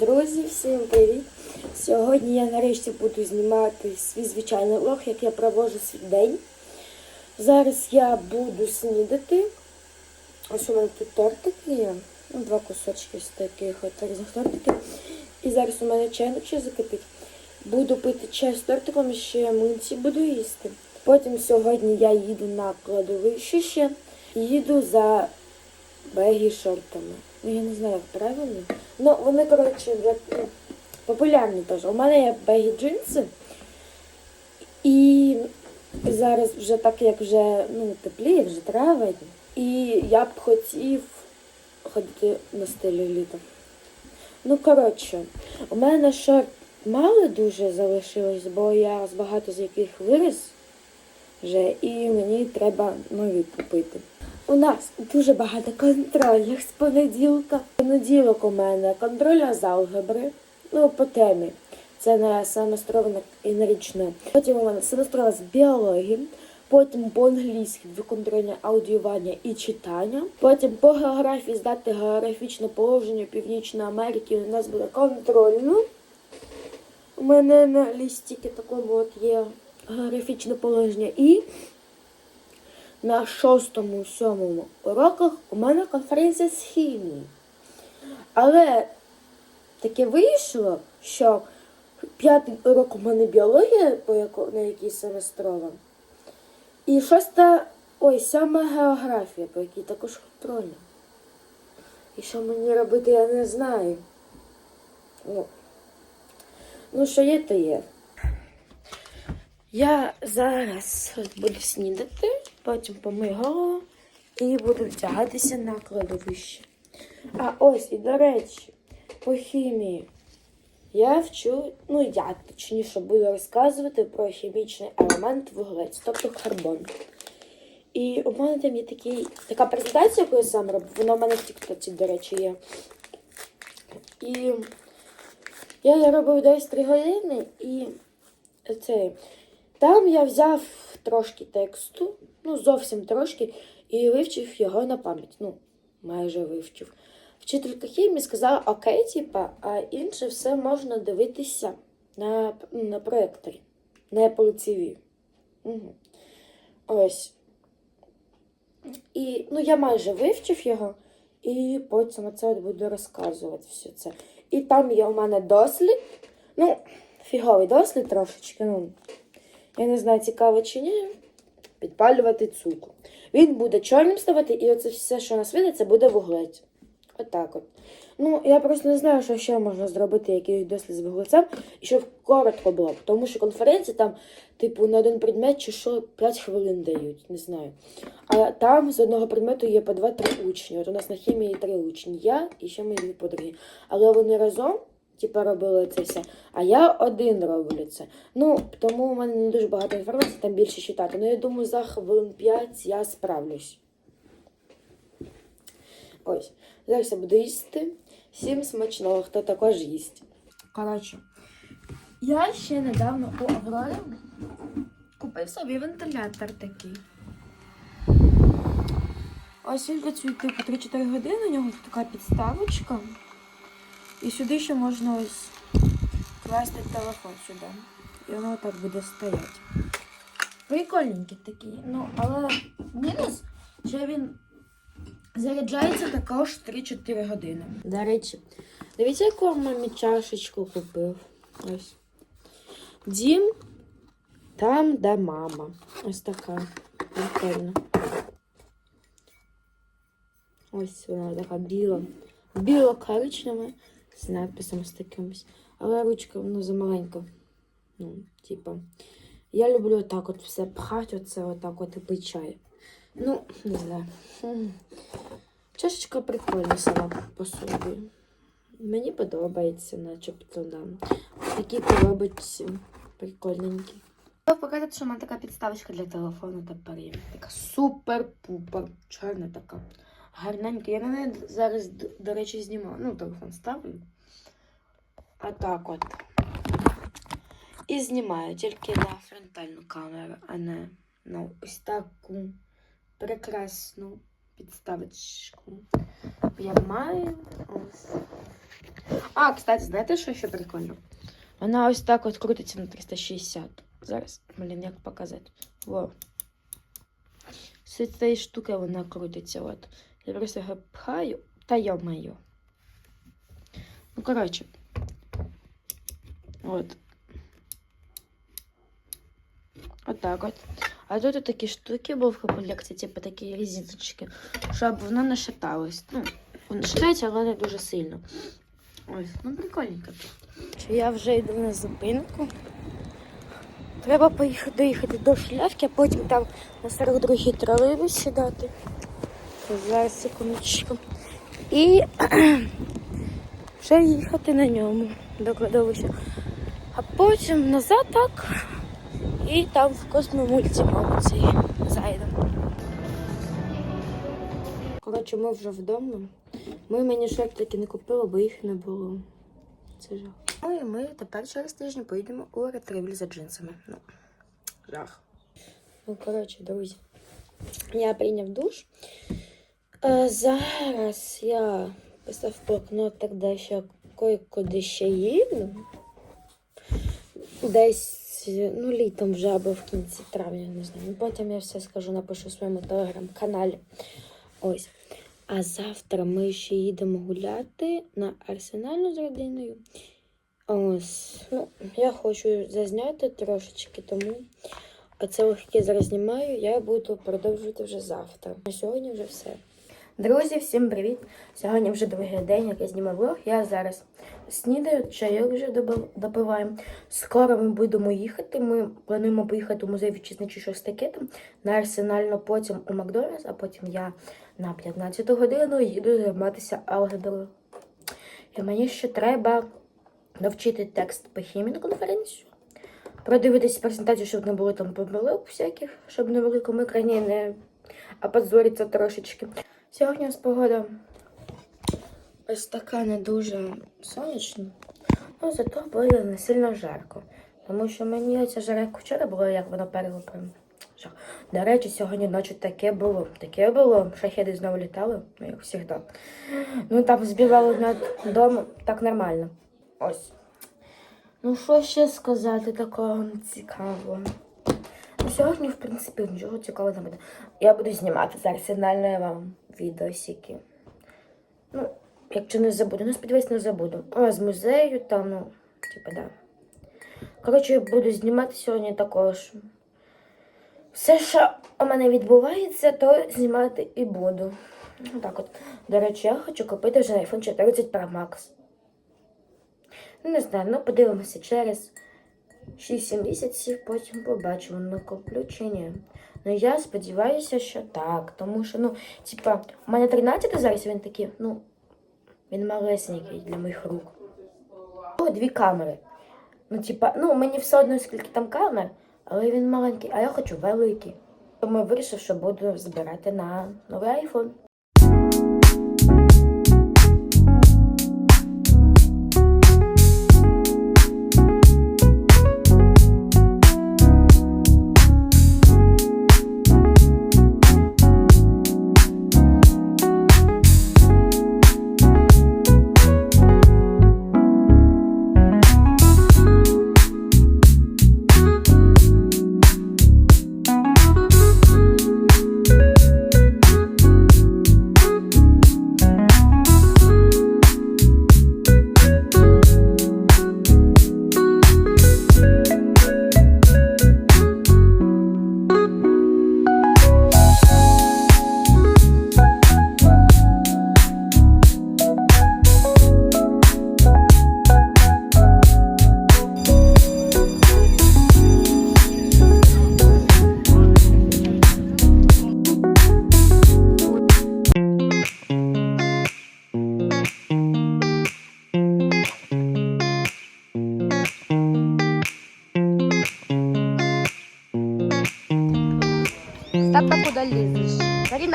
Друзі, всім привіт! Сьогодні я нарешті буду знімати свій звичайний влог, як я проводжу свій день. Зараз я буду снідати. Ось у мене тут тортики є. Ну, два кусочки з таких от різних тортиків. І зараз у мене чайник ще закипить. Буду пити чай з тортиком, і ще млинці буду їсти. Потім сьогодні я їду на кладовище ще. Їду за бегі шортами. Ну, я не знаю, як правильно. Ну, вони, коротше, ну, популярні теж. У мене є бегі джинси. І зараз вже так, як вже ну, тепліє, вже травень. І я б хотів ходити на стилі літа. Ну, коротше, у мене шорт мало дуже залишилось, бо я з багато з яких виріс вже, і мені треба нові купити. У нас дуже багато контрольних з понеділка. Понеділок у мене контрольна з алгебри, ну, по темі. Це не семестрове і нарічне. Потім у мене семестрове з біології. Потім по-англійськи дві контрольні аудіювання і читання. Потім по географії здати географічне положення Північної Америки. У нас буде контрольно. У мене на лістіки такому от є географічне положення. І на шостому, сьомому уроках у мене конференція з хімії. Але таке вийшло, що п'ятий урок у мене біологія, на якій семестрова. І шоста, ой, сьома географія, по якій також контрольна. І що мені робити, я не знаю. Ну, ну що є, то є. Я зараз буду снідати, потім помию голову і буду втягатися на кладовище. А ось, і до речі, по хімії. Я вчу, ну я точніше буду розказувати про хімічний елемент вуглець, тобто карбон. І у мене там є такий, така презентація, яку я сам робив, вона в мене в Тіктоці, до речі, є. І я робив десь 3 години і цей. Там я взяв трошки тексту, ну зовсім трошки, і вивчив його на пам'ять. Ну, майже вивчив. Вчителька хімії сказала, окей, типа, а інше все можна дивитися на, на проєкторі, на Apple TV. Угу. Ось. І ну, я майже вивчив його, і потім от буду розказувати все це. І там є у мене дослід. Ну, фіговий дослід трошечки. ну, я не знаю, цікаво чи ні, підпалювати цукор. Він буде чорним ставати, і оце все, що у нас це буде вуглець. Отак от. Ну, я просто не знаю, що ще можна зробити, який дослід з вуглецем, і щоб коротко було. Тому що конференції там, типу, на один предмет чи що 5 хвилин дають, не знаю. А там з одного предмету є по 2-3 учні. От у нас на хімії 3 учні. Я і ще мої дві подруги. Але вони разом типу, робили це все. А я один роблю це. Ну, тому у мене не дуже багато інформації, там більше читати. Ну, я думаю, за хвилин 5 я справлюсь. Ось. Зараз я буду їсти. Всім смачного, хто також їсть. Коротше, я ще недавно у Аврорі купив собі вентилятор такий. Ось він працює типу 3-4 години, у нього така підставочка. І сюди ще можна ось класти телефон сюди. І воно так буде стояти. Прикольненький такий. Ну, але мінус, що він заряджається також 3-4 години. До речі, дивіться, яку мамі чашечку купив. Ось. Дім там, де мама. Ось така. Прикольно. Ось вона така біла. Біло-коричнева з надписом з такимось. Але ручка ну, замаленька. Ну, типа. Я люблю отак от все пхати, оце отак от і пити чай. Ну, не знаю. Чашечка прикольна сама по собі. Мені подобається, начебто, да. Такі коробочці прикольненькі. Показати, що в мене така підставочка для телефону тепер є. Така супер-пупер. Чорна така. Гарненька. Я на неї зараз, до речі, знімаю. Ну, телефон ставлю. А так от. І знімаю тільки на фронтальну камеру, а не на ось таку прекрасну підставочку. Я маю ось А, кстати, знаєте, що ще прикольно? Вона ось так от крутиться на 360. Зараз, блін, як показати. Во. З цієї штуки вона крутиться. От. Я просто його пхаю. Та йо-моє. Ну, коротше. От. Отак от. А тут такі штуки були в комплекті, типу такі резиночки, щоб воно не шаталось. Ну, воно шатається, але не дуже сильно. Ось, ну прикольненько. Я вже йду на зупинку. Треба поїхати доїхати до шлявки, а потім там на 42-й тролейбус сідати. Зараз секундочку. І вже їхати на ньому до кладовища. А потім назад так. І там в космомульті, мабуть, зайдемо. Коротше, ми вже вдома. Ми мені шептики не купили, бо їх не було. Це жах. Ну і ми тепер через тиждень поїдемо у ретривль за джинсами. Ну, жах. Ну, коротше, друзі, я прийняв душ. Зараз я писав блокнот, так де ще кое-куди ще їду. Десь ну, літом вже або в кінці травня, не знаю. Потім я все скажу, напишу в своєму телеграм-каналі. Ось. А завтра ми ще їдемо гуляти на арсенальну з родиною. Ось. Ну, я хочу зазняти трошечки, тому оце легке зараз знімаю, я буду продовжувати вже завтра. На сьогодні вже все. Друзі, всім привіт! Сьогодні вже другий день, як я знімаю влог. Я зараз снідаю, чайок вже допиваємо. Скоро ми будемо їхати. Ми плануємо поїхати у музей вітчизничі щось таке там на арсенально, потім у Макдональдс, а потім я на 15 годину їду займатися алгеброю. І мені ще треба навчити текст по хімії на конференцію. Продивитися презентацію, щоб не було там помилок всяких, щоб на великому екрані не опозориться трошечки. Сьогодні нас погода ось така не дуже сонячна, ну зато буде не сильно жарко. Тому що мені оця жара, вчора було, як воно перело прям жах. До речі, сьогодні ночі таке було. Таке було. Шахеди знову літали, ну як завжди. Ну там збивали над домом, так нормально. Ось. Ну, що ще сказати такого цікавого? Ну, сьогодні, в принципі, нічого цікавого не буде. Я буду знімати з арсенальної вам відосики. Ну, якщо не забуду, ну сподіваюсь, не забуду. А з музею там, ну, типа, да. Коротше, я буду знімати сьогодні також. Все, що у мене відбувається, то знімати і буду. Ну, Так от. До речі, я хочу купити вже iPhone 14 Pro Max. Ну, не знаю, ну подивимося через 6-7 місяців, потім побачимо, куплю чи. Ну я сподіваюся, що так. Тому що, ну, типа, у мене 13 зараз він такий, ну, він малесенький для моїх рук. О, дві камери. Ну, типа, ну, мені все одно, скільки там камер, але він маленький, а я хочу великий. Тому я вирішив, що буду збирати на новий айфон.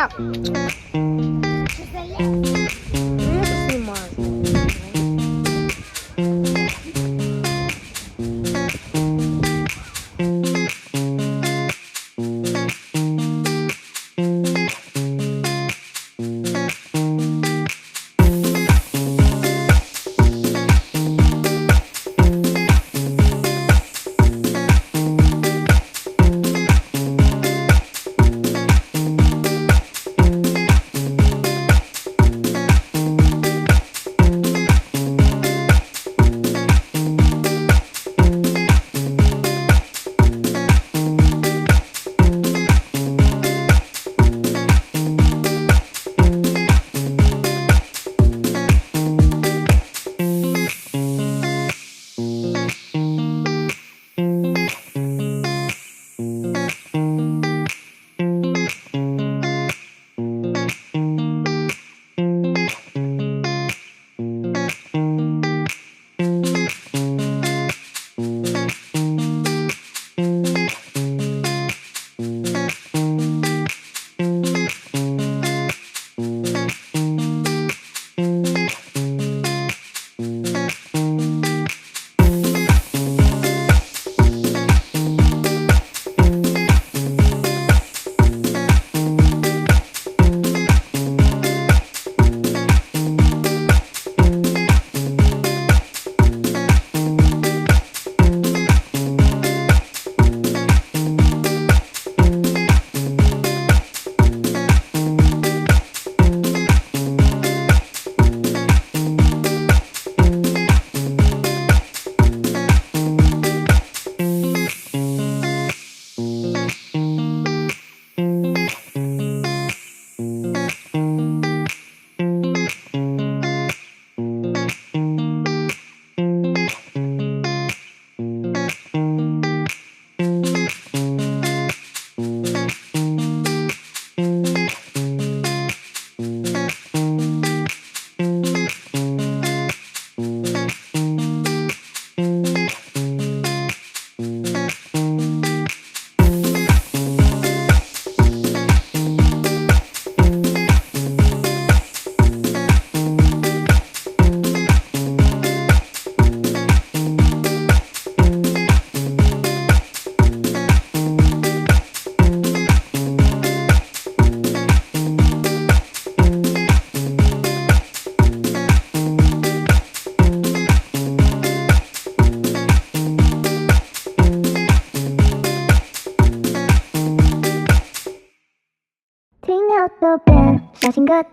Карина! Ну,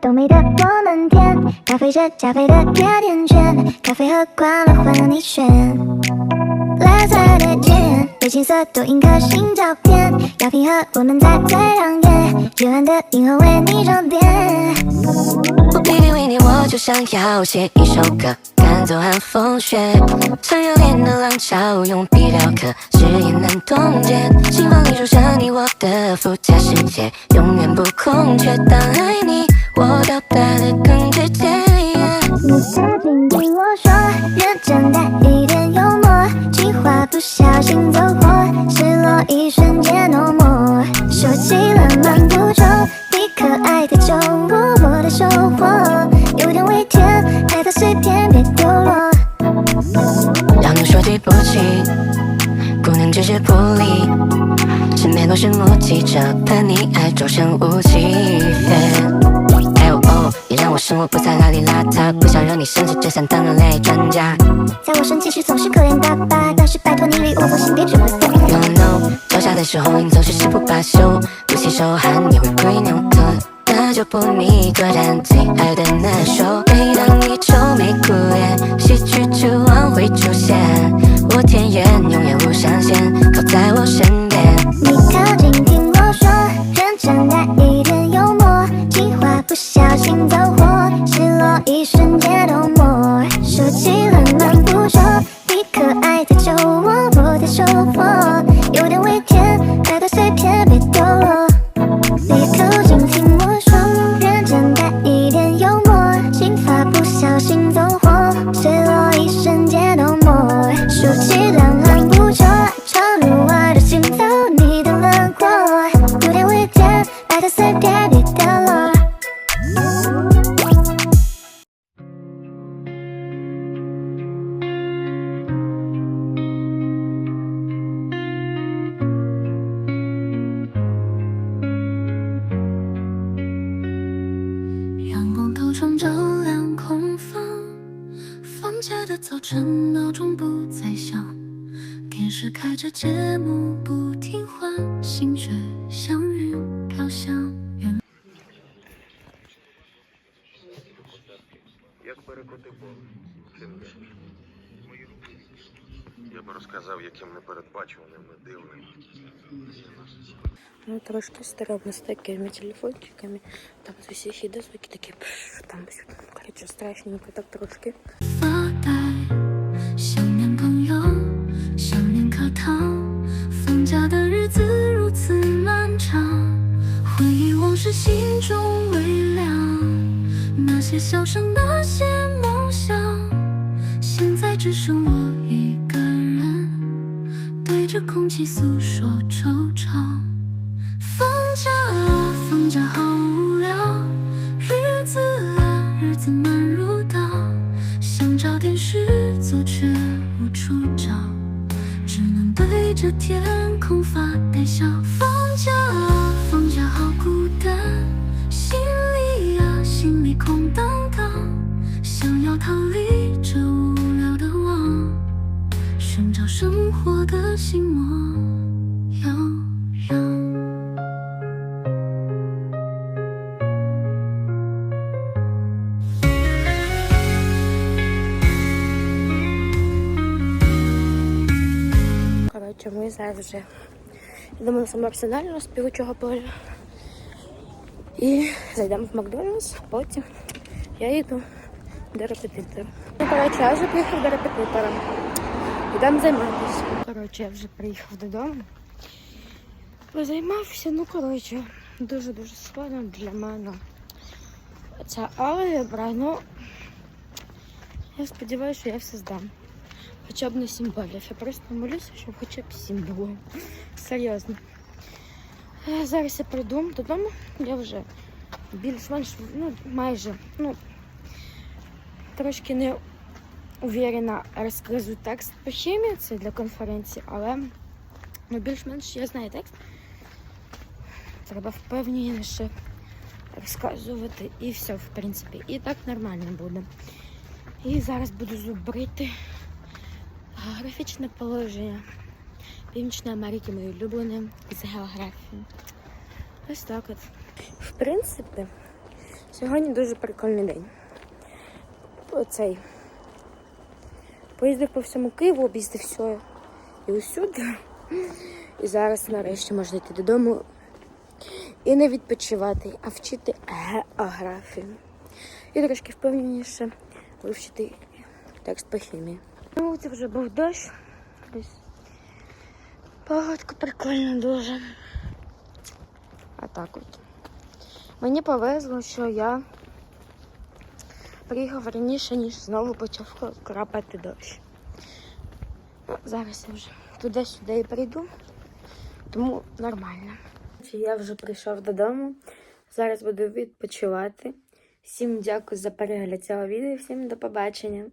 都没的，我们天咖啡这加菲的甜甜圈，咖啡喝光了换你选。蓝色的天，对青色多一刻新照片，要配合我们才最亮眼，夜晚的银河为你装点。我拼命为你，我就想要写一首歌，赶走寒风雪，像热烈的浪潮，用笔雕刻，誓言难冻结。心。房里住着你我的附加世界，永远不空缺。当爱你。我到达的更直接。你靠近听我说，认真带一点幽默，计划不小心走火，失落一瞬间 no more。说起了蛮不错，你可爱的酒窝，我的收获有点微甜，爱的碎片别丢落。让我说对不起，姑娘只是不理，身边都是目击者，怕你爱周身无气。哎呦哦，也让我生活不再邋里邋遢，不想让你生气，只想当人类专家。在我生气时总是可怜巴巴，但是拜托你离我走心，别只会疯。You know，脚下的时候你总是誓不罢休，不洗手汗也会归尿克。那就不你个人最爱的那首。每当你愁眉苦脸，喜剧之王会出现，我甜言永远无上限，靠在我身边。你靠近听我说，认真带一点幽默，计划不小心走一瞬间电视开着节目不停换，心却像云飘向远 Як перекоти Бог, Фіниш. Я б розказав, яким непередбачуваним, не дивним. Ну, трошки стрёмно з такими телефончиками. Там з усіх іде звуки такі пш, там, сюди. коротше, страшненько так трошки. 的日子如此漫长，回忆往事心中微凉。那些笑声，那些梦想，现在只剩我一个人，对着空气诉说着 вже йдемо на самоарсенальну з півчого поля. І зайдемо в Макдональдс, потім я йду до репетитора. Ну, коротше, я вже приїхав до репетитора. Йдемо займатися. Коротше, я вже приїхав додому. Позаймався, ну коротше, дуже-дуже складно для мене. Ця алгебра, ну я сподіваюся, що я все здам. Хоча б на 7 балів. Я просто молюся, щоб хоча б 7 було. Серйозно. Е, Зараз я прийду додому, я вже більш-менш, ну, майже, ну, трошки не уверена розказую текст по хімії, це для конференції, але ну, більш-менш я знаю текст. Треба впевненіше розказувати і все, в принципі. І так нормально буде. І зараз буду зубрити. Географічне положення Північної Америки моє улюблене з географії. Ось так от. В принципі, Сьогодні дуже прикольний день. Оцей. Поїздив по всьому Києву, об'їздив все і усюди. І зараз нарешті можна йти додому і не відпочивати, а вчити географію. І трошки впевненіше вивчити текст по хімії. Це вже був дощ. Погодка прикольна дуже. А так от. Мені повезло, що я приїхав раніше, ніж знову почав крапати дощ. Ну, зараз я вже туди-сюди і прийду, тому нормально. Я вже прийшов додому. Зараз буду відпочивати. Всім дякую за перегляд цього відео. Всім до побачення.